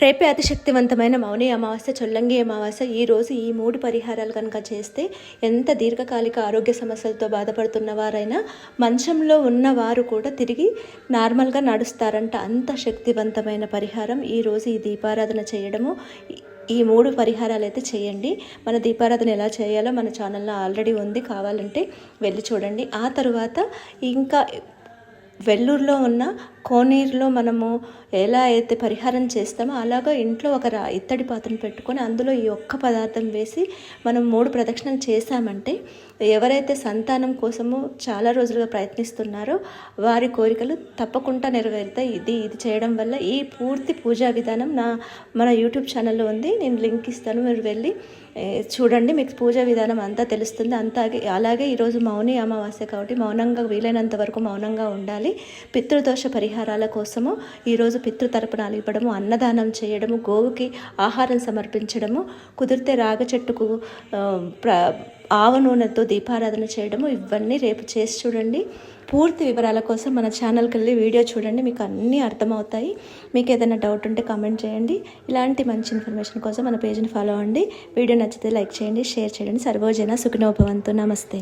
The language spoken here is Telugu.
రేపే అతి శక్తివంతమైన మౌని అమావాస్య చొల్లంగి అమావాస్య ఈ రోజు ఈ మూడు పరిహారాలు కనుక చేస్తే ఎంత దీర్ఘకాలిక ఆరోగ్య సమస్యలతో బాధపడుతున్న వారైనా మంచంలో ఉన్నవారు కూడా తిరిగి నార్మల్గా నడుస్తారంట. అంత శక్తివంతమైన పరిహారం ఈరోజు ఈ దీపారాధన చేయడము. ఈ మూడు పరిహారాలు అయితే చేయండి. మన దీపారాధన ఎలా చేయాలో మన ఛానల్లో ఆల్రెడీ ఉంది. కావాలంటే వెళ్ళి చూడండి. ఆ తర్వాత ఇంకా వెల్లూరులో ఉన్న కోనేరులో మనము ఎలా అయితే పరిహారం చేస్తామో అలాగా ఇంట్లో ఒక రా ఇత్తడి పాత్రను పెట్టుకొని అందులో ఈ ఒక్క పదార్థం వేసి మనం మూడు ప్రదక్షిణలు చేశామంటే ఎవరైతే సంతానం కోసము చాలా రోజులుగా ప్రయత్నిస్తున్నారో వారి కోరికలు తప్పకుండా నెరవేరుతాయి. ఇది ఇది చేయడం వల్ల ఈ పూర్తి పూజా విధానం నా మన యూట్యూబ్ ఛానల్లో ఉంది. నేను లింక్ ఇస్తాను. మీరు వెళ్ళి చూడండి. మీకు పూజా విధానం అంతా తెలుస్తుంది. అంతా అలాగే ఈరోజు మౌని అమావాస్య కాబట్టి మౌనంగా వీలైనంత వరకు మౌనంగా ఉండాలి. పితృదోష పరిహారం పరిహారాల కోసము ఈరోజు పితృతర్పణాలు ఇవ్వడము అన్నదానం చేయడము గోవుకి ఆహారం సమర్పించడము కుదిరితే రాగ చెట్టుకు ప్ర ఆవ నూనెతో దీపారాధన చేయడము ఇవన్నీ రేపు చేసి చూడండి. పూర్తి వివరాల కోసం మన ఛానల్కి వెళ్ళి వీడియో చూడండి మీకు అన్నీ అర్థమవుతాయి. మీకు ఏదైనా డౌట్ ఉంటే కామెంట్ చేయండి. ఇలాంటి మంచి ఇన్ఫర్మేషన్ కోసం మన పేజ్ని ఫాలో అవ్వండి. వీడియో నచ్చితే లైక్ చేయండి షేర్ చేయండి. సర్వోజన సుఖినోభవంతు. నమస్తే.